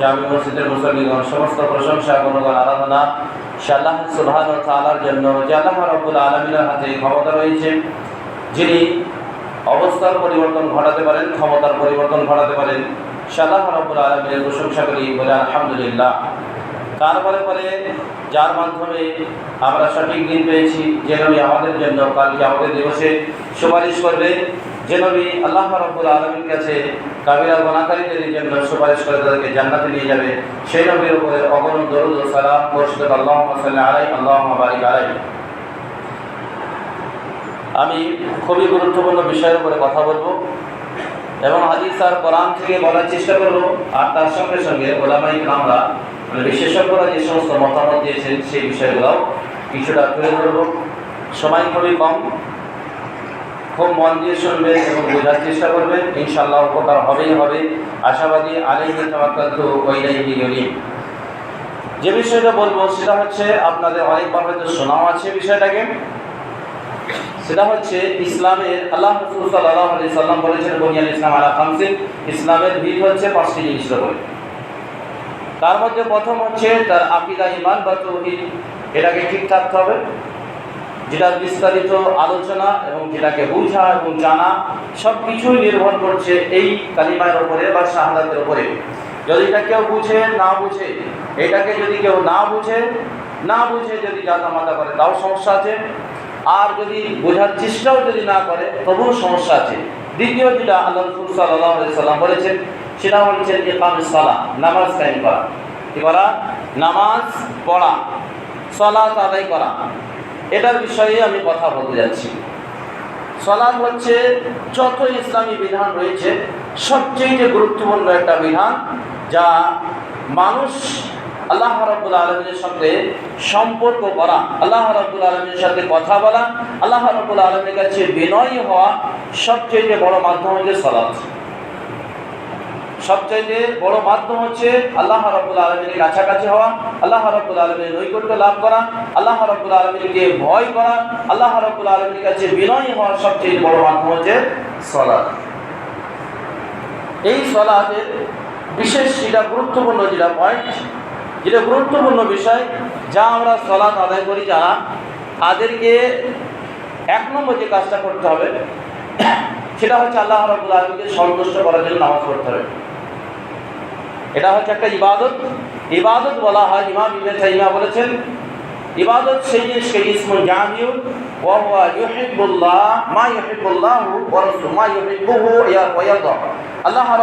জামি মসজিদের মুসল্লিগণ, সমস্ত প্রশংসা গুণগান আরাধনা। সে আল্লাহ সুবহান ও তাআলার জন্য যে আল্লাহ রব্বুল আলমিনের হাতে ক্ষমতা রয়েছে, যিনি অবস্থার পরিবর্তন ঘটাতে পারেন, ক্ষমতার পরিবর্তন ঘটাতে পারেন সে আল্লাহ রব্বুল আলমিনের প্রশংসা করি বলে আলহামদুলিল্লাহ। তারপরে পরে যার মাধ্যমে আমরা সঠিক দিন পেয়েছি, যে নবী আমাদের জন্য কালকে আমাদের দিবসে সুপারিশ করবে। যে নবী আল্লাহ রব্বুল আলমীর কাছে কাবিরা গণাকারীদের জন্য সুপারিশ করে তাদেরকে জান্নাতে নিয়ে যাবে সেই নবীর উপরে অগণ দরুদ ও সালাম বর্ষিত আল্লাহ আলাই আল্লাহ বারিক আলাই আমি খুবই গুরুত্বপূর্ণ বিষয়ের উপরে কথা বলব এবং হাদিস আর কোরআন থেকে বলার চেষ্টা করব, আর তার সঙ্গে সঙ্গে ওলামাই আমরা মানে বিশেষজ্ঞরা যে সমস্ত মতামত দিয়েছেন সেই বিষয়গুলোও কিছুটা তুলে ধরবো। সময় খুবই কম। খুব মন দিয়ে শুনবেন এবং বোঝার চেষ্টা করবেন। ইনশাল্লাহ উপকার হবেই হবে। আশাবাদী আলাইহি তাওয়াক্কালতু ইউনিব যে বিষয়টা বলব সেটা হচ্ছে আপনাদের অনেকবার হয়তো শোনাও আছে বিষয়টাকে। সেটা হচ্ছে ইসলামের আল্লাহ রসুল সাল্লাহ আলি সাল্লাম বলেছেন বনিয়াল ইসলাম আলা খামসিন। ইসলামের ভিত হচ্ছে পাঁচটি জিনিসের উপরে তার মধ্যে প্রথম হচ্ছে তার আকিদা ইমান বা তৌহিদ। এটাকে ঠিক থাকতে হবে। যেটার বিস্তারিত আলোচনা এবং যেটাকে বুঝা এবং জানা সব কিছুই নির্ভর করছে এই কালিমার ওপরে বা শাহাদাতের ওপরে যদি এটা কেউ বুঝে, না বুঝে, এটাকে যদি কেউ না বুঝে না বুঝে যদি জাতা মাতা করে, তাও সমস্যা আছে। আর যদি বোঝার চেষ্টাও যদি না করে, তবুও সমস্যা আছে। দ্বিতীয় যেটা আল্লাহ রসুল সাল্লাম বলেছেন, সেটা হচ্ছেন ইকাম সালা নামাজ কায়েম করা। কি করা? নামাজ পড়া। সলাত আদায় করা। এটার বিষয়ে আমি কথা বলতে যাচ্ছি। সলাৎ হচ্ছে যত ইসলামী বিধান রয়েছে, সবচেয়ে গুরুত্বপূর্ণ একটা বিধান, যা মানুষ আল্লাহ রব্বুল আলমীর সঙ্গে সম্পর্ক করা, আল্লাহ রব্বুল আলমীর সাথে কথা বলা, আল্লাহ রব্বুল আলমীর কাছে বিনয়ী হওয়া সবচেয়ে বড় মাধ্যম হচ্ছে সলাৎ। সবচাইতে বড় মাধ্যম হচ্ছে আল্লাহ রব্বুল আলমীর কাছাকাছি হওয়া, আল্লাহ রব্বুল আলমীর নৈকট্য লাভ করা, আল্লাহ রব্বুল আলমীকে ভয় করা, আল্লাহ রব্বুল আলমীর কাছে বিনয়ী হওয়ার সবচেয়ে বড় মাধ্যম হচ্ছে সলাদ এই সলাদের বিশেষ যেটা গুরুত্বপূর্ণ যেটা পয়েন্ট যেটা গুরুত্বপূর্ণ বিষয়, যা আমরা সলাদ আদায় করি যারা, তাদেরকে এক নম্বর যে কাজটা করতে হবে, সেটা হচ্ছে আল্লাহ রব্বুল আলমীকে সন্তুষ্ট করার জন্য নামাজ পড়তে হবে। এটা হচ্ছে একটা ইবাদত। ইবাদত বলা হয়, ইমাম তাইমিয়া বলেছেন, ইবাদত সেই জিনিসকে ইসমুল মা ওয়া আল্লাহ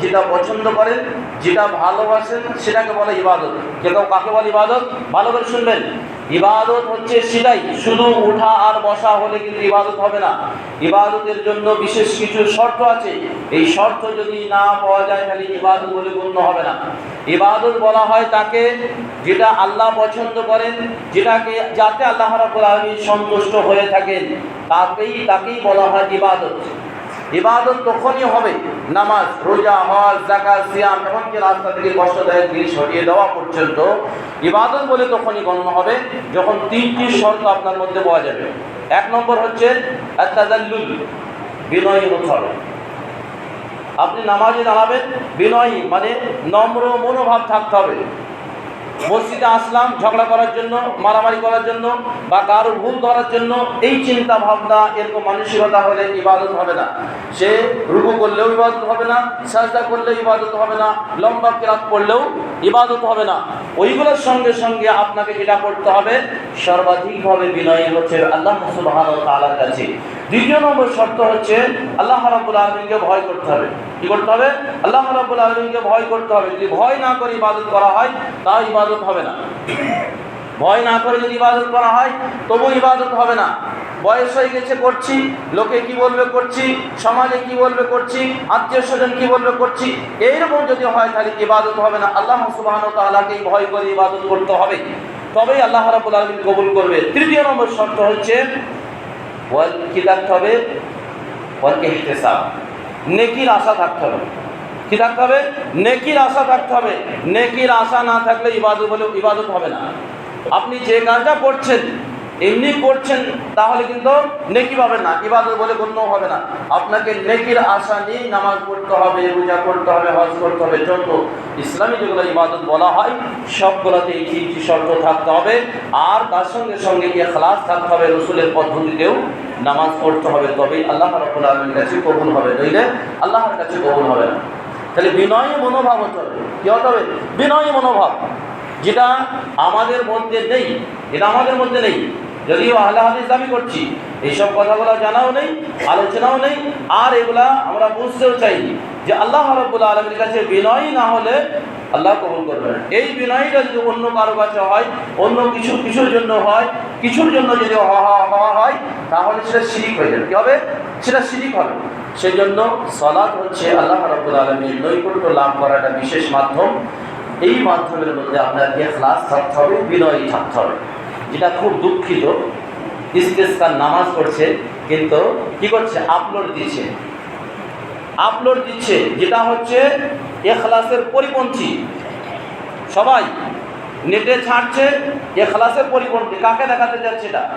যেটা পছন্দ করেন, যেটা ভালোবাসেন, সেটাকে বলে ইবাদত। কেউ কাকে বলে ইবাদত? ভালো করে শুনবেন। ইবাদত হচ্ছে সেটাই, শুধু উঠা আর বসা হলে কিন্তু ইবাদত হবে না। ইবাদতের জন্য বিশেষ কিছু শর্ত আছে। এই শর্ত যদি না পাওয়া যায়, তাহলে ইবাদত বলে গণ্য হবে না। ইবাদত বলা হয় তাকে যেটা আল্লাহ পছন্দ করেন, যেটাকে, যাতে আল্লাহ রাব্বুল আলামিন সন্তুষ্ট হয়ে থাকেন, তাকেই তাকেই বলা হয় ইবাদত। ইবাদত তখনই হবে। নামাজ, রোজা, হজ জাকাত সিয়াম, এমনকি রাস্তা থেকে কষ্টদায়ক জিনিস সরিয়ে দেওয়া পর্যন্ত ইবাদত বলে তখনই গণ্য হবে, যখন তিনটি শর্ত আপনার মধ্যে পাওয়া যাবে। এক নম্বর হচ্ছে বিনয়ী হতে আপনি নামাজে দাঁড়াবেন, বিনয়ী মানে নম্র মনোভাব থাকতে হবে। মসজিদে আসলাম, ঝগড়া করার জন্য, মারামারি করার জন্য বা কারও ভুল ধরার জন্য, এই চিন্তা ভাবনা এরকম মানসিকতা হলে ইবাদত হবে না। সে রুকু করলেও ইবাদত হবে না, সাজদা করলেও ইবাদত হবে না, লম্বা কেরাত পড়লেও ইবাদত হবে না। ওইগুলোর সঙ্গে সঙ্গে আপনাকে যেটা করতে হবে, সর্বাধিকভাবে বিনয়ী হচ্ছে আল্লাহ সুবহান তাআলার কাছে। দ্বিতীয় নম্বর শর্ত হচ্ছে আল্লাহ রাব্বুল আলমিনকে ভয় করতে হবে। কি করতে হবে? আল্লাহ রাব্বুল আলমিনকে ভয় করতে হবে। যদি ভয় না করে ইবাদত করা হয় তাও ইবাদত হবে না। ভয় না করে যদি ইবাদত করা হয় তবু ইবাদত হবে না। বয়স হয়ে গেছে, করছি। লোকে কি বলবে, করছি। সমাজে কি বলবে, করছি। আত্মীয় স্বজন কি বলবে, করছি। এইরকম যদি হয়, তাহলে ইবাদত হবে না? আল্লাহ সুবাহ তালাকেই ভয় করে ইবাদত করতে হবে। তবেই আল্লাহ রাবুল আলমিন কবুল করবে। তৃতীয় নম্বর শর্ত হচ্ছে ওয়াল কি থাকতে হবে? ওয়ালকে ইহতেসাব। নেকির আশা থাকতে হবে। কি থাকতে হবে? নেকির আশা থাকতে হবে। নেকির আশা না থাকলে ইবাদত বলে ইবাদত হবে না। আপনি যে কাজটা করছেন এমনি করছেন, তাহলে কিন্তু নেকি পাবেন না, ইবাদত বলে গণ্য হবে না। আপনাকে নেকির আশা নিয়ে নামাজ পড়তে হবে, রোজা করতে হবে, হজ করতে হবে, যত ইসলামী যেগুলো ইবাদত বলা হয়, সবগুলোতে এই তিনটি শর্ত থাকতে হবে, আর তার সঙ্গে সঙ্গে গিয়ে খালাস থাকতে হবে, রসুলের পদ্ধতিতেও নামাজ পড়তে হবে, তবেই আল্লাহ রব্বুল আলমীর কাছে কবুল হবে, নইলে আল্লাহর কাছে কবুল হবে না। তাহলে বিনয়ী মনোভাব হতে হবে। কী হতে হবে? বিনয়ী মনোভাব, যেটা আমাদের মধ্যে নেই এটা আমাদের মধ্যে নেই যদিও আহলে হাদিস দাবি করছি এইসব কথাগুলো জানাও নেই, আলোচনাও নেই, আর এগুলা আমরা বুঝতেও চাই যে আল্লাহ রব্বুল আলমীর কাছে বিনয়ী না হলে আল্লাহ কবুল করবে না। এই বিনয়টা যদি অন্য কারও কাছে হয়, অন্য কিছু, কিছুর জন্য হয়, কিছুর জন্য যদি হওয়া হয়, তাহলে সেটা শিরিক হয়ে যাবে। কী হবে? সেটা শিরিক হবে। সেই জন্য সলাৎ হচ্ছে আল্লাহ রব্বুল আলমীর নৈকট্য লাভ করার একটা বিশেষ মাধ্যম। এই মাধ্যমের মধ্যে আপনাকে ক্লাস থাকতে হবে, বিনয়ী থাকতে হবে। যেটা খুব দুঃখিত। ইস্তেস্কার নামাজ পড়ছে, কিন্তু কি করছে? আপলোড দিচ্ছে। আপলোড দিচ্ছে, যেটা হচ্ছে এখলাসের পরিপন্থী। সবাই নেটে ছাড়ছে, এখলাসের পরিপন্থী। কাকে দেখাতে যাচ্ছে এটা?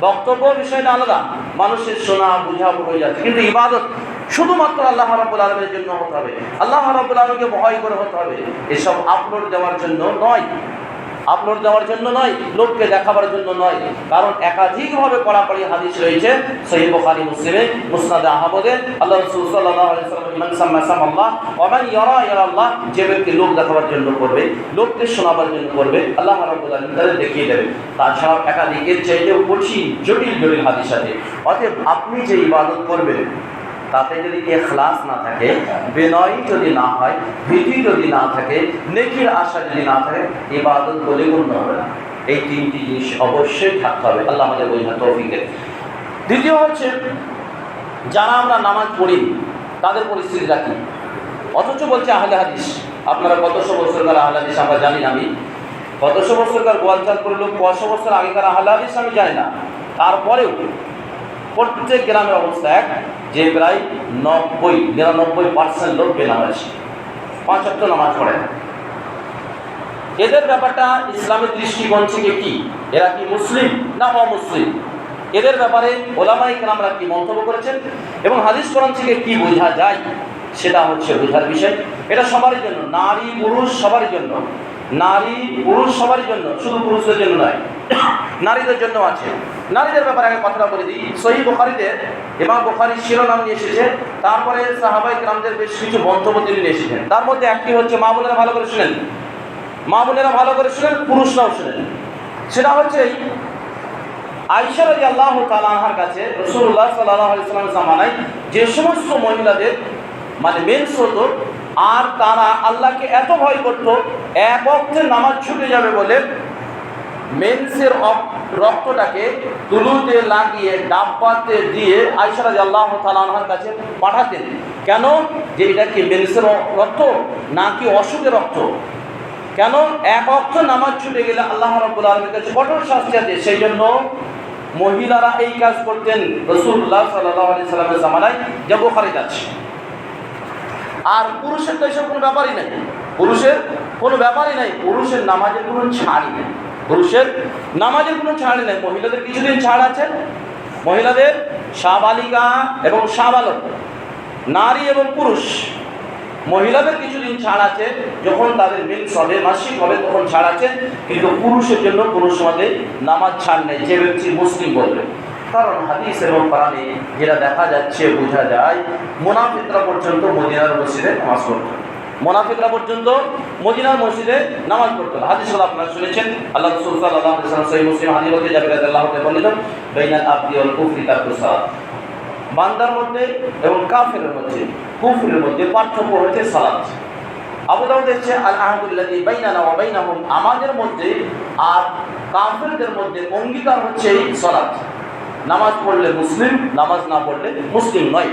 বক্তব্য বিষয়টা আলাদা। মানুষের শোনা, বোঝা হয়ে যাচ্ছে। কিন্তু ইবাদত শুধুমাত্র আল্লাহ রাবুল আলমের জন্য হতে হবে। আল্লাহ রাবুল আলমকে ভয় করে হতে হবে। এসব আপলোড দেওয়ার জন্য নয়। আপলোড দেওয়ার জন্য নয়, লোককে দেখাবার জন্য নয়। কারণ একাধিকভাবে কড়াকড়ি হাদিস রয়েছে সহিহ বুখারী, মুসলিমে, মুসনাদে আহমদে। আল্লাহ রাসূল সাল্লাল্লাহু আলাইহি ওয়াসাল্লাম ইয়ারা ইয়ারা আল্লাহ যে ব্যক্তি লোক দেখাবার জন্য করবে লোককে শোনাবার জন্য করবে আল্লাহ রাব্বুল তাদের দেখিয়ে দেবে তাছাড়াও একাধিক এর চাইতেও কঠিন, জটিল জটিল হাদিস আছে। অতএব আপনি যে ইবাদত করবেন তাতে যদি এখলাস না থাকে বিনয় যদি না হয়, ভীতি যদি না থাকে, নেকির আশা যদি না থাকে, ইবাদত বলে গণ্য হবে না। এই তিনটি জিনিস অবশ্যই থাকতে হবে। আল্লাহ আমাদের বোঝা তৌফিকে দ্বিতীয় হচ্ছে, যারা আমরা নামাজ পড়ি, তাদের পরিস্থিতিটা কি? অথচ বলছে আহলে হাদিস। আপনারা কতশো বছরকার আহলে হাদিস আমরা জানি আমি। কতশো বছরকার গোয়ালচাল করলেও কশো বছর আগেকার আহলে হাদিস আমি জানি না। তারপরেও প্রত্যেক গ্রামের অবস্থা এক। যে প্রায় নব্বই, নিরানব্বই পার্সেন্ট লোক বেনামাজ পাঁচ অক্ট নামাজ পড়ে। এদের ব্যাপারটা ইসলামের দৃষ্টিকোণ থেকে কি? এরা কি মুসলিম না অমুসলিম? এদের ব্যাপারে ওলামাই আমরা কি মন্তব্য করেছেন? এবং হাদিস কোরআন থেকে কি বোঝা যায়? সেটা হচ্ছে বোঝার বিষয়। এটা সবারই জন্য, নারী পুরুষ সবারই জন্য। নারী, পুরুষ সবারই জন্য, শুধু পুরুষদের জন্য নয়। নারীদের জন্য আছে। নারীদের ব্যাপারে আগে কথাটা বলে দিই। সহি বোখারিতে এবং বোখারির শিরোনাম নিয়ে এসেছে। তারপরে সাহাবাই গ্রামদের বেশ কিছু মন্তব্য তিনি নিয়ে এসেছেন। তার মধ্যে একটি হচ্ছে, মা বোনেরা ভালো করে শুনেন। মা বোনেরা ভালো করে শুনেন, পুরুষরাও শুনেন। সেটা হচ্ছে এই আইসা রাজি আল্লাহ তালাহার কাছে রসুল্লাহ সাল্লাহ আলাইসালামের জামানায় যে সমস্ত মহিলাদের মানে মেন্স হতো আর তারা আল্লাহকে এত ভয় করত, এক অর্থে নামাজ ছুটে যাবে বলে মেন্সের রক্তটাকে তুলুতে লাগিয়ে ডাব্বাতে দিয়ে আইসা রাজি আল্লাহ তালাহার কাছে পাঠাতেন। কেন? যে এটা কি মেন্সের রক্ত নাকি অসুখের রক্ত? কেন? এক অর্থ নামাজ ছুটে গেলে আল্লাহ রব্বুল আলমের কাছে কঠোর শাস্তি আছে। সেই জন্য মহিলারা এই কাজ করতেন। রসুল্লাহ সাল্লাহ আলি সাল্লামের জামানায় যে বোখারিত আছে। আর পুরুষের তো এসব কোনো ব্যাপারই নেই। পুরুষের কোনো ব্যাপারই নাই। পুরুষের নামাজের কোনো ছাড়ই নেই। পুরুষের নামাজের কোনো ছাড় নেই। মহিলাদের কিছুদিন ছাড় আছে। মহিলাদের সাবালিকা এবং সাবালক, নারী এবং পুরুষ, মহিলাদের কিছুদিন ছাড় আছে। যখন তাদের মিন্স হবে, মাসিক হবে, তখন ছাড় আছে। কিন্তু পুরুষের জন্য কোনো সময় নামাজ ছাড় নেই, যে ব্যক্তি মুসলিম বলবে। কারণ হাদিস এবং কোরআনে যেটা দেখা যাচ্ছে, বোঝা যায়, মোনাফিকরা পর্যন্ত মদিনার মসজিদে নামাজ পড়ত। মোনাফিকরা পর্যন্ত মদিনার মসজিদে নামাজ পড়তো। হাদিসগুলো আপনারা শুনেছেন, আল্লাহ রসুল সাল্লাহ আলাইহি সাল্লাম মুসলিম হাদিস বলতে জাবির রাদিয়াল্লাহু তাআলা বললেন বাইনাল আবদি ওয়াল কুফরি সালাত বান্দার মধ্যে এবং কাফেরের মধ্যে, কুফরের মধ্যে পার্থক্য হচ্ছে সালাত। আবু দাউদ হচ্ছে আল আহাদুল্লাহি বাইনানা ওয়া বাইনাহুম আমাদের মধ্যে আর কাফেরদের মধ্যে অঙ্গীকার হচ্ছে এই নামাজ পড়লে মুসলিম, নামাজ না পড়লে মুসলিম নয়।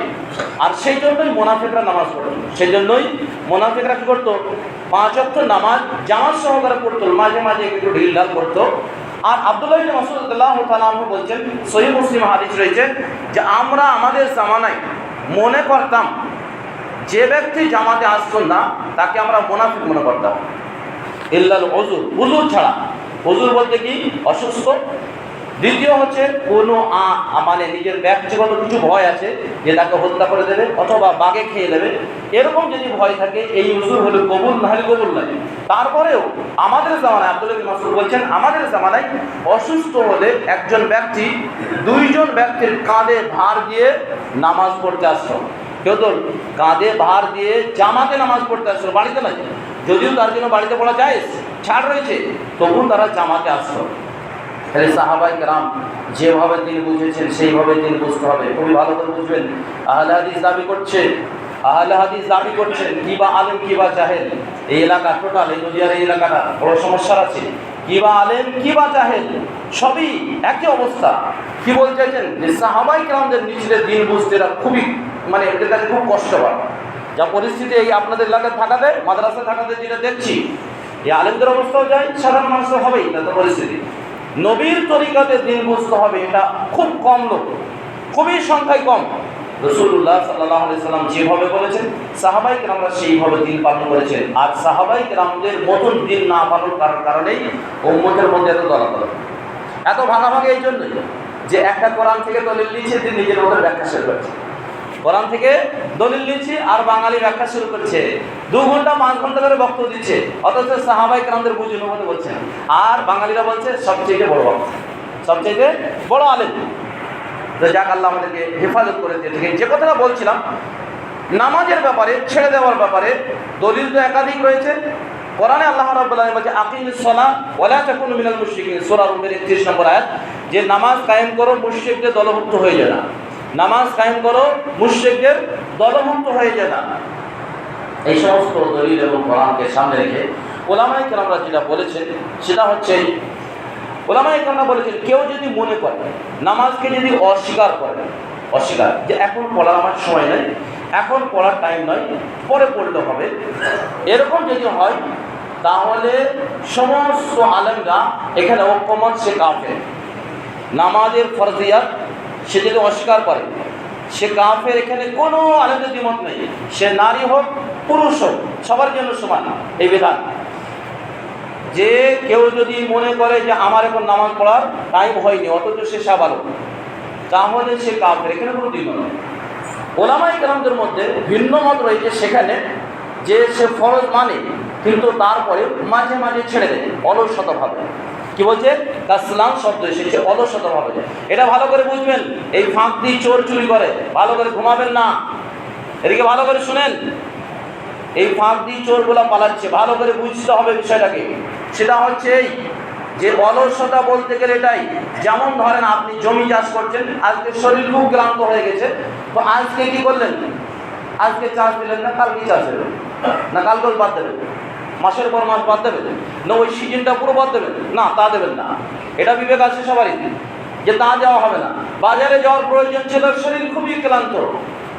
আর সেই জন্যই মোনাফিকরা নামাজ পড়তো সেই জন্যই মোনাফিকরা কী করতো? পাঁচ অক্ট নামাজ জামাত সহকারে পড়তো, মাঝে মাঝে একটু ঢিল ঢাল করতো আর আবদুল্লাহ মাসুদুল্লাহ তালু বলছেন সহি মুসলিম হাদিস রয়েছে যে আমরা আমাদের জামানায় মনে করতাম, যে ব্যক্তি জামাতে আসতো না, তাকে আমরা মোনাফিক মনে করতাম। ইল্লাল অজুর উজুর ছাড়া। অজুর বলতে কি? অসুস্থ দ্বিতীয় হচ্ছে কোনো মানে নিজের ব্যক্তিগত কিছু ভয় আছে যে তাকে হত্যা করে দেবে অথবা বাঘে খেয়ে দেবে, এরকম যদি ভয় থাকে, এই উজুর হলে কবুল না হলে কবুল নয়। তারপরেও আমাদের জামানায় আব্দুল মাসুদ বলছেন, আমাদের জামানায় অসুস্থ হলে একজন ব্যক্তি, দুইজন ব্যক্তির কাঁধে ভার দিয়ে নামাজ পড়তে আসতো। কেউ তো কাঁধে ভার দিয়ে জামাতে নামাজ পড়তে আসতো, বাড়িতে নয়। যদিও তার জন্য বাড়িতে পড়া যায়, ছাড় রয়েছে তবু তারা জামাতে আসতো। তাহলে সাহাবাই গ্রাম যেভাবে তিনি বুঝেছেন, সেইভাবে তিনি বুঝতে হবে। খুবই ভালো করে বুঝবেন। আহলে হাদিস দাবি করছে, আহলে হাদিস দাবি করছেন কি বা আলেম কি বা জাহেল। এই এলাকা টোটাল, এই নদীয়ার এই এলাকাটা বড় সমস্যার আছে। কি বা আলেম কি বা জাহেল, সবই একই অবস্থা। কি বলতে চাইছেন? যে সাহাবাই গ্রামদের নিচে দিন বুঝতে এরা খুবই মানে এদের কাছে খুব কষ্ট কষ্টকর। যা পরিস্থিতি এই আপনাদের এলাকায় থাকাতে, মাদ্রাসায় থাকাতে যেটা দেখছি, এই আলেমদের অবস্থাও যায়, সাধারণ মানুষের হবেই না তো পরিস্থিতি। নবীর তরিকাতে দিন বুঝতে হবে, এটা খুব কম লোক খুবই সংখ্যায় কম। রসুল্লাহ সাল্লাহ সাল্লাম যেভাবে বলেছেন, সাহাবাই কেরামরা সেইভাবে দিন পালন করেছেন। আর সাহাবাই কেরামদের মতন দিন না পালন করার কারণেই উম্মতের মধ্যে এত দলাদল। এত ভাগাভাগি এই জন্যই যে একটা কোরআন থেকে দলিল নিয়েছে তিনি নিজের মতো ব্যাখ্যা শুরু করছে কোরআন থেকে দলিল নিচ্ছে আর বাঙালি ব্যাখ্যা শুরু করছে। দু ঘণ্টা পাঁচ ঘণ্টা ধরে বক্তব্য দিচ্ছে, অথচ সাহাবাই কেরামদের বুঝে নেব বলছেন আর বাঙালিরা বলছে, সবচেয়ে বড় বক্তা সবচেয়ে বড় আলেম। তো যাক, আল্লাহ আমাদেরকে হেফাজত করে দিয়ে থেকে যে কথাটা বলছিলাম, নামাজের ব্যাপারে, ছেড়ে দেওয়ার ব্যাপারে দলিল তো একাধিক রয়েছে। কোরআনে আল্লাহ রাব্বুল আলামিন বলছে, আকিমুস সালাহ ওয়ালা তাকুনু মিনাল মুশরিকিন। সূরা রুমের 31 নম্বর আয়াত, যে নামাজ কায়েম করো, মুশরিকদের দলভুক্ত হয়ে যায় না। নামাজ কায়েম করো, মুশরিকদের দলভুক্ত হয়ে যায় না। এই সমস্ত দলিল এবং কোরআনকে সামনে রেখে ওলামাই কেরামরা যেটা বলেছেন, সেটা হচ্ছে ওলামাই কেরামরা বলেছেন, কেউ যদি মনে করে নামাজকে যদি অস্বীকার করে, অস্বীকার, যে এখন পড়ার আমার সময় নেই, এখন পড়ার টাইম নয়, পরে পড়লে হবে। এরকম যদি হয়, তাহলে সমস্ত আলেমরা এখানে ঐক্যমত সে কাফের। নামাজের ফরজিয়াত সে যদি অস্বীকার করে। সে কাফের এখানে কোনো আলেমদের দ্বিমত নেই। সে নারী হোক, পুরুষ হোক, সবার জন্য সমান এই বিধান। যে কেউ যদি মনে করে যে আমার এখন নামাজ পড়ার টাইম হয়নি, অথচ সে সাবালক, তাহলে সে কাফের, এখানে কোনো দ্বিমত নেই। ওলামাই কালামদের মধ্যে ভিন্ন মত রয়েছে সেখানে, যে সে ফরজ মানে কিন্তু তারপরে মাঝে মাঝে ছেড়ে দেয়, অলসতভাবে। কি বলছে? কাসলাম শব্দ এসেছে অলসতভাবে এটা ভালো করে বুঝবেন, এই ফাঁক দিয়ে চোর চুরি করে, ভালো করে ঘুমাবেন না। এদিকে ভালো করে শুনেন। এই ফাঁক দিয়ে চোরগুলা পালাচ্ছে, ভালো করে বুঝতে হবে বিষয়টাকে। সেটা হচ্ছে এই, যে অলসতা বলতে গেলে এটাই, যেমন ধরেন আপনি জমি চাষ করছেন, আজকে শরীর খুব ক্লান্ত হয়ে গেছে, তো আজকে কি করলেন? আজকে চাষ দিলেন না, কালকে চাষ দেবেন না কালকেও বাদ দেবেন। মাসের পর মাস বাদ দেবেন না ওই সিজনটা পুরো বাদ দেবেন না, তা দেবেন না। এটা বিবেক আছে সবারই যে তা যাওয়া হবে না। বাজারে যাওয়ার প্রয়োজন ছিল, শরীর খুবই ক্লান্ত।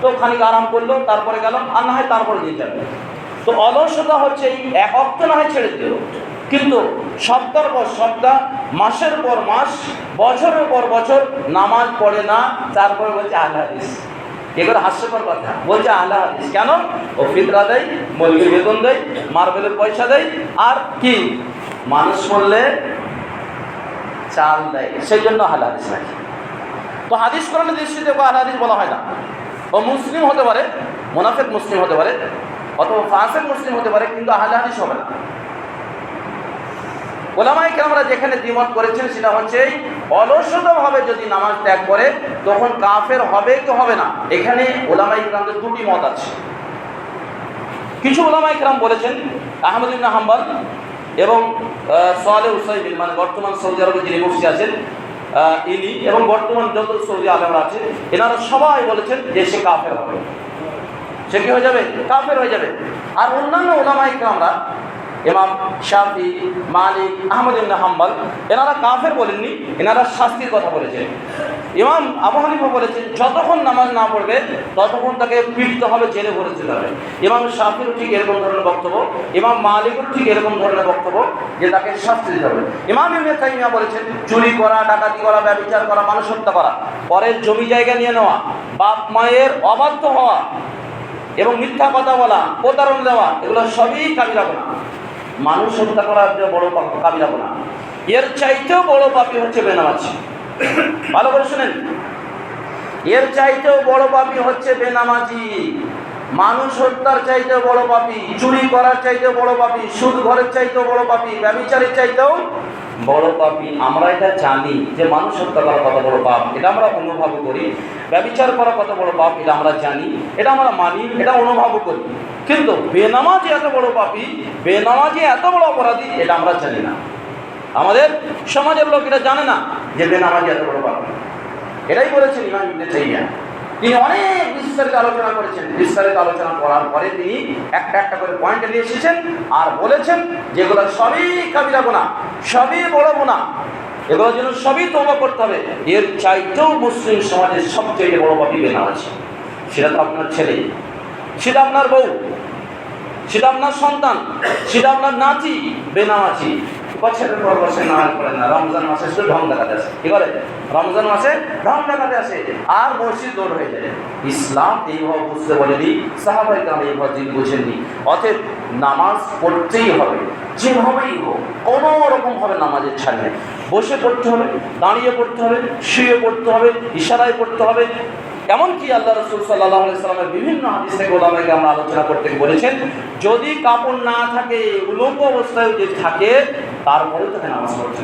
তো খানিক আরাম করল তারপরে গেলাম, আর না হয় তারপরে দিয়ে যাবে তো অলসতা হচ্ছে এই এক অক্ত না হয় ছেড়ে দিল কিন্তু সপ্তাহ পর সপ্তাহ, মাসের পর মাস, বছরের পর বছর, নামাজ পড়ে না, তারপরে বলছে, আল্লাহ এগুলো হাস্যকর কথা। বলছে, আল্লাহ কেন? ও ফিতরা দেয় মলগির বেতন দেয়, মার্বেলের পয়সা দেয়, আর কি? মানুষ মরলে চাল দেয় সেই জন্য হাদিস রাখে। তো হাদিস কোরআনের দৃষ্টিতে আল্লাহ হাদিস বলা হয় না। ও মুসলিম হতে পারে, মোনাফেক মুসলিম হতে পারে, অথবা ফাসেক মুসলিম হতে পারে, কিন্তু আহলে হবে না। ওলামাই কেরামরা যেখানে দ্বিমত করেছেন সেটা হচ্ছে অলসতভাবে যদি নামাজ ত্যাগ করে, তখন কাফের হবে কি হবে না? এখানে ওলামাই কেরামদের দুটি মত আছে। কিছু ওলামাই কেরাম বলেছেন, আহমদ ইবনে হাম্বাল এবং সোয়ালে উসাইবিন মানে বর্তমান সৌদি আরবে যিনি মুফতি আছেন ইনি এবং বর্তমান যত সৌদি আলমরা আছে, এনারা সবাই বলেছেন যে সে কাফের হবে। সে কি হয়ে যাবে? কাফের হয়ে যাবে। আর অন্যান্য ওলামাই কামরা ইমাম শাফি, মালিক, আহমদ হাম্বাল, এনারা কাফের বলেননি, এনারা শাস্তির কথা বলেছেন। ইমাম আবু হানিফা বলেছেন, যতক্ষণ নামাজ না পড়বে, ততক্ষণ তাকে পিটতে হবে, জেলে ভরে দিতে হবে। ইমাম শাফিরও ঠিক এরকম ধরনের বক্তব্য, ইমাম মালিকও ঠিক এরকম ধরনের বক্তব্য, যে তাকে শাস্তি দিতে হবে। ইমাম ইবনে তাইমিয়া বলেছেন, চুরি করা, ডাকাতি করা, ব্যবচার করা, মানুষ হত্যা করা, পরের জমি জায়গা নিয়ে নেওয়া, বাপ মায়ের অবাধ্য হওয়া এবং মিথ্যা কথা বলা, প্রতারণ দেওয়া, এগুলো সবই কাবিরা গোনা মানুষ হত্যা করার যে বড় কাবিরা গোনা এর চাইতেও বড় পাপি হচ্ছে বেনামাজি। ভালো করে শুনেন। এর চাইতেও বড় পাপি হচ্ছে বেনামাজি। মানুষ হত্যার চাইতেও বড় পাপি চুরি করার চাইতেও বড় পাপি সুদ ঘরের চাইতেও বড় পাপি ব্যবচারের চাইতেও বড় পাপি আমরা এটা জানি যে মানুষ হত্যা করা কত বড় পাপ, এটা আমরা অনুভব করি। ব্যবচার করা কত বড় পাপ, এটা আমরা জানি। এটা আমরা মানি, এটা অনুভব করি। কিন্তু বেনামাজি এত বড় পাপি, বেনামাজি এত বড় অপরাধী, এটা আমরা জানি না। আমাদের সমাজের লোক এটা জানে না যে বেনামাজি এত বড় পাপি। এটাই বলেছেন তাইমিয়া। তিনি অনেক বিস্তারিত আলোচনা করেছেন। বিস্তারিত আলোচনা করার পরে তিনি একটা একটা করে পয়েন্ট নিয়ে এসেছেন আর বলেছেন যেগুলো সবই কাবিরা গোনা সবই বড় গোনা এগুলোর জন্য সবই তোবা করতে হবে। এর চাইতেও মুসলিম সমাজের সবচেয়ে বড় পাপি বেনামাজি। সেটা তো আপনার ছেলে, সেটা আপনার বউ। সেটা আপনার সন্তান, সেটা আপনার নাতি, বেনামাজি। বছরের পর বছর নামাজ পড়ে না, রমজান মাসে শুধু ঢং দেখাতে আসে। কি করে রমজান মাসে ঢং দেখাতে আসে। আর মসজিদ দৌড় হয়ে যায়। ইসলাম এইভাবে বুঝতে বলেনি, সাহাবাই কাম এইভাবে দিন বুঝেননি। অতএব নামাজ পড়তেই হবে যেভাবেই হোক, কোনো রকমভাবে নামাজের ছাড় নেই। বসে পড়তে হবে, দাঁড়িয়ে পড়তে হবে, শুয়ে পড়তে হবে, ইশারায় পড়তে হবে এমনকি আল্লাহ রসুল সাল্লাহ সাল্লামের বিভিন্ন হাদিস থেকে ওলামাকে আমরা আলোচনা করতে বলেছেন, যদি কাপড় না থাকে, উলঙ্গ অবস্থায় যদি থাকে, তারপরেও তাকে নামাজ পড়তে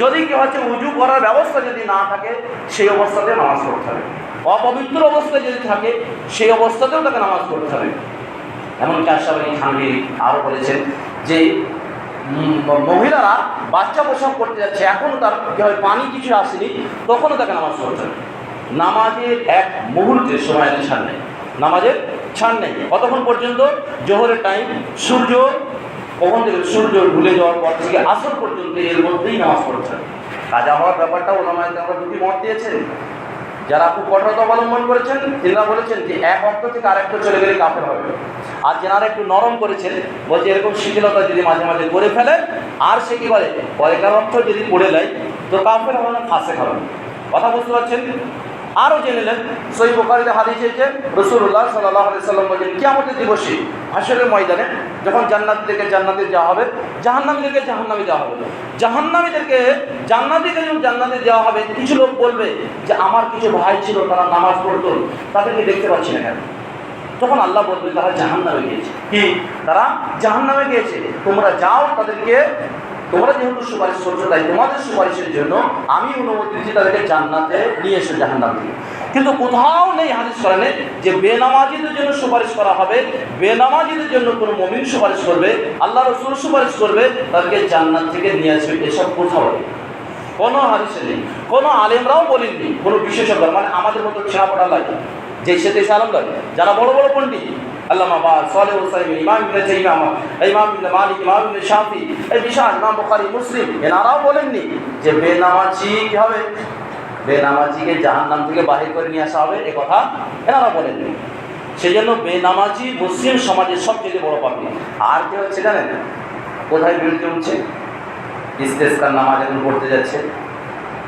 যদি কেউ হচ্ছে, উজু করার ব্যবস্থা যদি না থাকে, সেই অবস্থাতে নামাজ পড়তে হবে। অপবিত্র অবস্থায় যদি থাকে, সেই অবস্থাতেও তাকে নামাজ পড়তে হবে। এমনকি আশাফ আলী আরও বলেছেন যে মহিলারা বাচ্চা প্রসব করতে যাচ্ছে এখনও তার পানি কিছু আসেনি, তখনও তাকে নামাজ পড়তে হবে। নামাজের এক মুহূর্তের সময় ছাড় নেই। নামাজের ছাড় নেই। কতক্ষণ পর্যন্ত? জোহরের টাইম সূর্য, কখন থেকে সূর্য ভুলে যাওয়ার পর থেকে আসর পর্যন্ত এর মধ্যেই নামাজ হবে কাজা হওয়ার ব্যাপারটা ওলামায় আমরা দুটি মত দিয়েছেন। যারা খুব কঠোরতা অবলম্বন করেছেন, তিনারা বলেছেন যে এক অর্থ থেকে আরেকটা চলে গেলে কাফের হবে। আর যেনারা একটু নরম করেছেন, বলছে এরকম শিথিলতা যদি মাঝে মাঝে করে ফেলে আর সে কি করে? পয়কার অর্থ যদি পড়ে নেয় তো কাফের হবে না ফাঁসে হবে কথা বুঝতে পারছেন? আরও জেনে নেন সই বোকারিতে হাদিস রসুল্লাহ সাল্লাহ আলি সাল্লাম বলছেন কিয়ামতের দিবসে হাসরের ময়দানে যখন জান্নাতিদেরকে জান্নাতে যাওয়া হবে, জাহান্নামীদেরকে জাহান্নামে যাওয়া হবে। জাহান্নামীদেরকে জান্নাতিকে যখন জান্নাতে যাওয়া হবে, কিছু লোক বলবে যে, আমার কিছু ভাই ছিল, তারা নামাজ পড়তো, তাদেরকে দেখতে পাচ্ছি না কেন? তখন আল্লাহ বলবে তারা জাহান্নামে গিয়েছে। কি? তারা জাহান্নামে গিয়েছে। তোমরা যাও, তাদেরকে তোমরা যেহেতু সুপারিশ করছ, তাই তোমাদের সুপারিশের জন্য আমি অনুমতি দিচ্ছি তাদেরকে জান্নাতে নিয়ে এসো, জাহান্নাম কিন্তু কোথাও নেই হাদিস করেনে যে বেনামাজিদের জন্য সুপারিশ করা হবে, বেনামাজিদের জন্য কোনো মমিন সুপারিশ করবে, আল্লাহ রসুল সুপারিশ করবে, তাদেরকে জান্নাত থেকে নিয়ে আসবে এসব কোথাও নেই। কোনো হাদিসে নেই, কোনো আলেমরাও বলেননি, কোনো বিশেষজ্ঞ মানে আমাদের মতো ছেঁড়া পড়া লাগে। যে সে আলম লাগে যারা বড় বড় পণ্ডিত, আল্লামা বা এই বিশাল মুসলিম, এনারাও বলেননি যে বেনামাজি হবে? বেনামাজিকে জাহান্নাম থেকে করে নিয়ে আসা হবে, এ কথা এনারা বলেননি। সেই জন্য বেনামাজি মুসলিম সমাজের সবচেয়ে বড় পাপি। আর কি হচ্ছে জানেন? কোথায় বিরুদ্ধে উঠছে? ইস্তেস্কার নামাজ এখন পড়তে যাচ্ছে।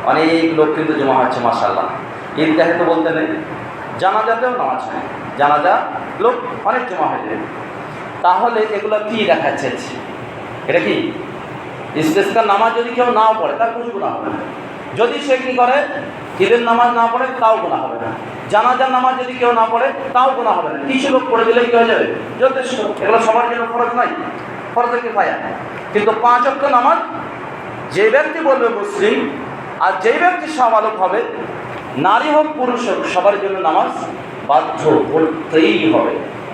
অনেক লোক কিন্তু জমা হচ্ছে মাসাল্লাহ ঈদগাহে তো বলতে নেই। জানাজাতেও নামাজ হয়। জানাজা লোক অনেক জমা হয়ে যায়। তাহলে এগুলো কি দেখাচ্ছে এটা কি? ইস্তেস্কার নামাজ যদি কেউ নাও পড়ে, তার কিছু গুণা হবে না। যদি সে কী করে? ঈদের নামাজ না পড়ে, তাও গুণা হবে না। জানাজার নামাজ যদি কেউ না পড়ে, তাও গুণা হবে না। কিছু লোক পড়ে দিলেই কী হয়ে যাবে? যথেষ্ট। এগুলো সবার জন্য খরচ নাই খরচে কি পায়া কিন্তু পাঁচ অক্ট নামাজ, যে ব্যক্তি বলবে মুসলিম, আর যেই ব্যক্তি সাবালক হবে নারী হোক, পুরুষ হোক, সবার জন্য নামাজ বাধ্য, পড়তেই হবে।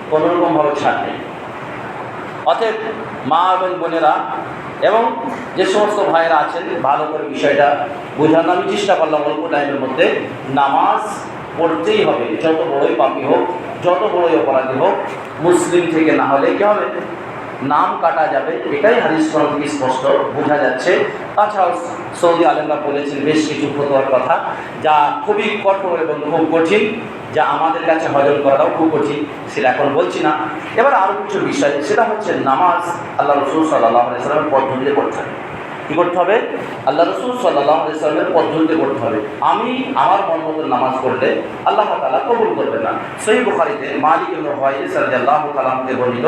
কোনো রকমভাবে ছাড় নেই অতএব মা এবং বোনেরা এবং যে সমস্ত ভাইয়েরা আছেন, ভালো করে বিষয়টা বোঝানো। আমি চেষ্টা করলাম অল্প টাইমের মধ্যে। নামাজ পড়তেই হবে। যত বড়ই পাপি হোক, যত বড়ই অপরাধী হোক, মুসলিম থেকে না হলে কী হবে? নাম কাটা যাবে, এটাই হাদিস কোরআন থেকে স্পষ্ট বোঝা যাচ্ছে। তাছাড়াও সৌদি আলেমরা বলেছেন বেশ কিছু ফতোয়ার কথা যা খুবই কঠোর এবং খুব কঠিন, যা আমাদের কাছে হজম করাটাও খুব কঠিন, সেটা এখন বলছি না। এবার আরও কিছু বিষয়, সেটা হচ্ছে নামাজ আল্লাহ রসুল সাল্লাহ সাল্লামের পদ্ধতিতে পড়তে কী করতে হবে? আল্লাহ রসুল সাল্লাহ পদ্ধতিতে করতে হবে। আমি আমার মন মতো নামাজ পড়লে আল্লাহ তালা কবুল করবে না। সেই বুখারিতে মালিক হয় সাল্লাহ তালামকে বলিল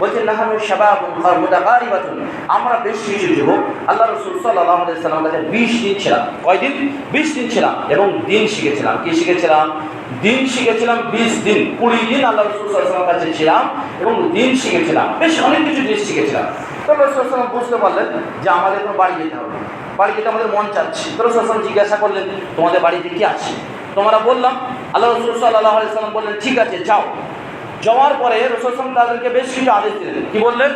বলছেন, নাহানু শাবাব মুদাকারিবাতুন আমরা বেশ কিছু যুবক, আল্লাহ রসুল সাল্লাহ সাল্লাম কাছে বিশ দিন ছিলাম। কয়দিন? বিশ দিন ছিলাম এবং দিন শিখেছিলাম। কি শিখেছিলাম? দিন শিখেছিলাম বিশ দিন। কুড়ি দিন আল্লাহ রসুল সাল্লামের কাছে ছিলাম এবং দিন শিখেছিলাম। বেশ অনেক কিছু জিনিস শিখেছিলাম। তো বুঝতে পারলেন যে আমাদের কোনো বাড়ি যেতে হবে বাড়ি যেতে আমাদের মন চাচ্ছে। তো রসুলাম জিজ্ঞাসা করলেন, তোমাদের বাড়িতে কি আছে? তোমরা বললাম, আল্লাহ রসুল সাল্লাহ সাল্লাম বললেন, ঠিক আছে, যাও। যাওয়ার পরে রসুলাম তাদেরকে বেশ কিছু আদেশ দিলেন। কি বললেন?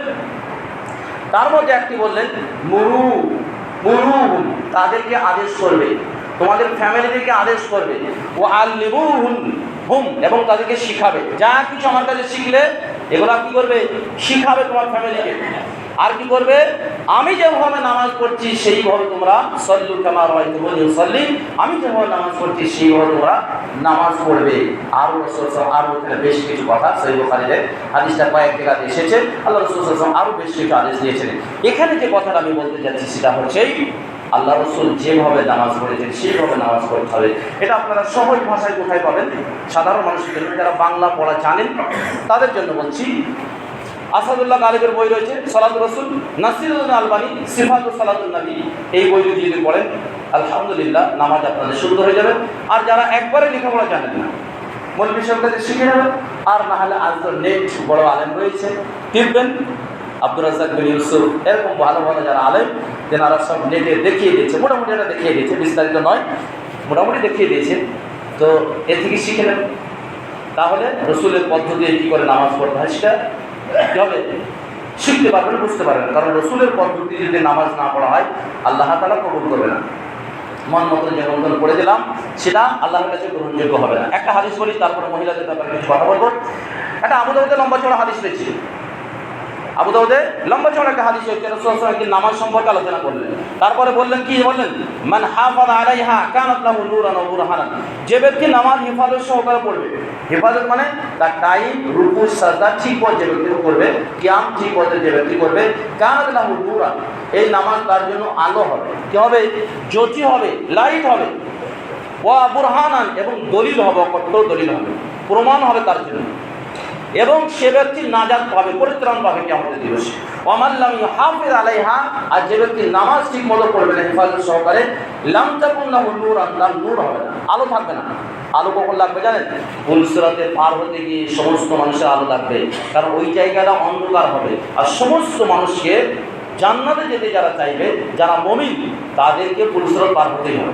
তার মধ্যে একটি বললেন, মুরু মুরু, তাদেরকে আদেশ করবে। তোমাদের ফ্যামিলিদেরকে আদেশ করবে। ও আল নেবু হুম হুম এবং তাদেরকে শিখাবে। যা কিছু আমার কাছে শিখলে, এগুলা কি করবে? শিখাবে তোমার ফ্যামিলিকে আর কি করবে? আমি যেভাবে নামাজ পড়ছি, সেইভাবে তোমরা সল্লু কামার সল্লি আমি যেভাবে নামাজ পড়ছি, সেইভাবে তোমরা নামাজ পড়বে। আরও আরও এখানে বেশ কিছু কথা সেই বোখারিতে হাদিসটা কয়েক জায়গাতে এসেছে। আল্লাহ রসুল আরও বেশ কিছু আদেশ দিয়েছেন। এখানে যে কথাটা আমি বলতে চাচ্ছি, সেটা হচ্ছেই আল্লাহ রসুল যেভাবে নামাজ পড়েছেন, সেইভাবে নামাজ পড়তে হবে। এটা আপনারা সহজ ভাষায় কোথায় পাবেন? সাধারণ মানুষের জন্য, যারা বাংলা পড়া জানেন, তাদের জন্য বলছি আসাদুল্লাহ গালিবের বই রয়েছে সালাদুল রসুল, নাসিরুদ্দিন আলবানি সিফাতুল সালাদুল নবী। এই বই যদি যদি পড়েন, আলহামদুলিল্লাহ নামাজ আপনাদের সুন্দর হয়ে যাবে। আর যারা একবারে লেখাপড়া জানেন না, মৌলবী সাহেব কাছে শিখে নেবেন। আর না হলে আজ তো নেট বড় আলেম রয়েছে। টিপবেন। আব্দুল রাজাক বিন ইউসুফ, এরকম ভালো ভালো যারা আলেম, তেনারা সব নেটে দেখিয়ে দিয়েছে। মোটামুটি এটা দেখিয়ে দিয়েছে, বিস্তারিত নয়, মোটামুটি দেখিয়ে দিয়েছে। তো এ থেকে শিখে নেবেন। তাহলে রসুলের পদ্ধতি কী করে নামাজ পড়তে হয় সেটা হবে শিখতে পারবেন বুঝতে পারবেন কারণ রসুলের পদ্ধতি যদি নামাজ না পড়া হয়, আল্লাহ তালা কবুল করবে না। মন মতন যে বন্ধন করে দিলাম সেটা আল্লাহর কাছে গ্রহণযোগ্য হবে না। একটা হাদিস বলি, তারপরে মহিলাদের ব্যাপারে কিছু কথা বলব। একটা আমাদের লম্বা চড়া হাদিস রয়েছে। আবু দাউদে লম্বা চড়া একটা হাদিস হচ্ছে রসুল একদিন নামাজ সম্পর্কে আলোচনা করলেন। তারপরে বললেন, কি বললেন? মান হাফাদ আলাইহা কানাত লাহু নূরান ওয়া বুরহানান। যে ব্যক্তি নামাজ হেফাজত সহকারে পড়বে, হেফাজত মানে তার টাইম, রুকু, সাজদা ঠিক পথ যে ব্যক্তি করবে কিয়াম ঠিক পথে যে ব্যক্তি করবে কানাত লাহু নূরান। এই নামাজ তার জন্য আলো হবে। কি হবে? জ্যোতি হবে, লাইট হবে। ওয়া বুরহানান এবং দলিল হবে কঠোর দলিল হবে। প্রমাণ হবে তার জন্য। এবং সে ব্যক্তি নাজাত পাবে, পরিত্রাণ পাবে কি আমাদের দিবসে অমাল্লাম হাফিজ আলাইহা, আর যে ব্যক্তি নামাজ ঠিক মতো করবে না, হেফাজত সহকারে লামতাকুল্লাহ নূর আন্দাম নূর হবে না, আলো থাকবে না। আলো কখন লাগবে জানেন? পুলসরাতে পার হতে গিয়ে সমস্ত মানুষের আলো লাগবে। কারণ ওই জায়গাটা অন্ধকার হবে। আর সমস্ত মানুষকে জান্নাতে যেতে যারা চাইবে, যারা মমিন, তাদেরকে পুলসরাত পার হতেই হবে।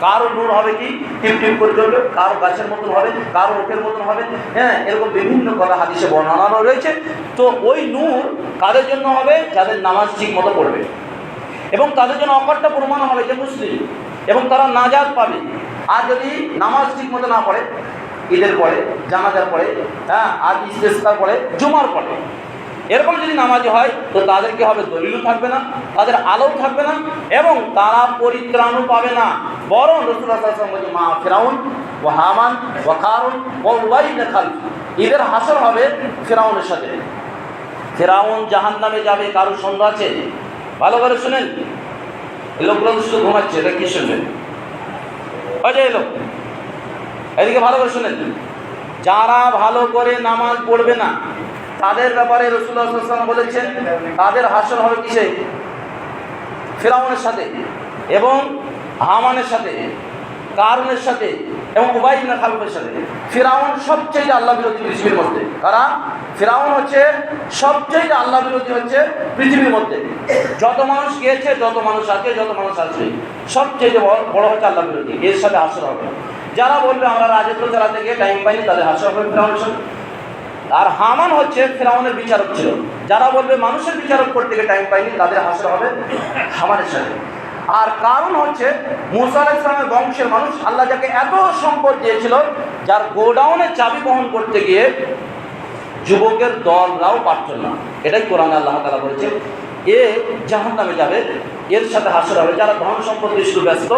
কারও নূর হবে কি? টিপ টিপ করে চলবে কারও গাছের মতন হবে, কারও ওঠের মতন হবে হ্যাঁ? এরকম বিভিন্ন কথা হাদিসে বর্ণনা রয়েছে। তো ওই নূর কাদের জন্য হবে? যাদের নামাজ ঠিক মতো পড়বে। এবং তাদের জন্য অকট্টা প্রমাণ হবে যে মুসলিম। এবং তারা নাজাদ পাবে। আর যদি নামাজ ঠিক মতো না পড়ে, ঈদের পরে, জানাজার পরে হ্যাঁ? আর ইস্তেস্তার পরে, জুমার পরে এরকম যদি নামাজি হয়, তো তাদেরকে হবে? দলিলও থাকবে না, তাদের আলোও থাকবে না, এবং তারা পরিত্রাণও পাবে না। বরং বলছে মা ফেরাউন ও হামান ও কারুন ও খাল ঈদের হাসর হবে ফেরাউনের সাথে। ফেরাউন জাহান নামে যাবে কারোর সন্দেহ আছে? ভালো করে শুনেন। লোকগুলো শুধু ঘুমাচ্ছে, এটা কি শুনবেন ওই যে এই লোক। এদিকে ভালো করে শুনেন। যারা ভালো করে নামাজ পড়বে না তাদের ব্যাপারে রসুল্লাহাম বলেছেন, তাদের হাসর হবে কিসে? ফেরাউনের সাথে এবং হামানের সাথে কারণের সাথে এবং উবাইবিনা খালুফের সাথে। ফেরাউন সবচেয়ে আল্লাহ বিরোধী পৃথিবীর মধ্যে। কারা? ফেরাউন হচ্ছে সবচেয়ে আল্লাহ বিরোধী হচ্ছে পৃথিবীর মধ্যে। যত মানুষ গিয়েছে, যত মানুষ আছে, যত মানুষ আছে সবচেয়ে বড় হচ্ছে আল্লাহ বিরোধী। এর সাথে হাসর হবে। যারা বলবে, আমরা রাজত্ব চালাতে গিয়ে টাইম পাইনি, তাদের হাসর হবে সাথে। আর হামান হচ্ছে ফেরাউনের বিচারক ছিল। যারা বলবে মানুষের বিচারক করতে গিয়ে টাইম পাইনি তাদের হাসর হবে হামানের সাথে। আর কারণ হচ্ছে মুসা ইসলামের বংশের মানুষ আল্লাহ যাকে এত সম্পদ দিয়েছিল, যার গোডাউনের চাবি বহন করতে গিয়ে যুবকের দলরাও পারত না। এটাই কোরআন আল্লাহ তালা বলেছে, এ জাহান নামে যাবে, এর সাথে হাসর হবে। যারা ধন সম্পদ শুধু ব্যস্ত,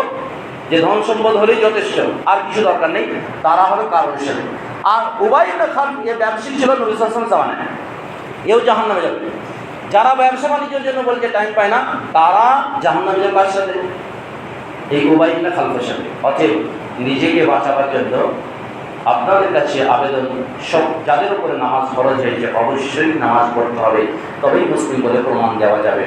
যে ধন সম্পদ হলেই যথেষ্ট, আর কিছু দরকার নেই, তারা হবে কারণ হিসেবে আর উবাই খান এ ব্যবসায়ী ছিল নবী সালাম এও জাহান নামে যাবে। যারা ব্যবসা বাণিজ্যের জন্য বলছে টাইম পায় না, তারা জাহান্নামের কার সাথে? এই উবাইটা খালফের সাথে। অতএব নিজেকে বাঁচাবার জন্য আপনাদের কাছে আবেদন, সব যাদের উপরে নামাজ ফরজ হয়েছে অবশ্যই নামাজ পড়তে হবে। তবেই মুসলিম বলে প্রমাণ দেওয়া যাবে।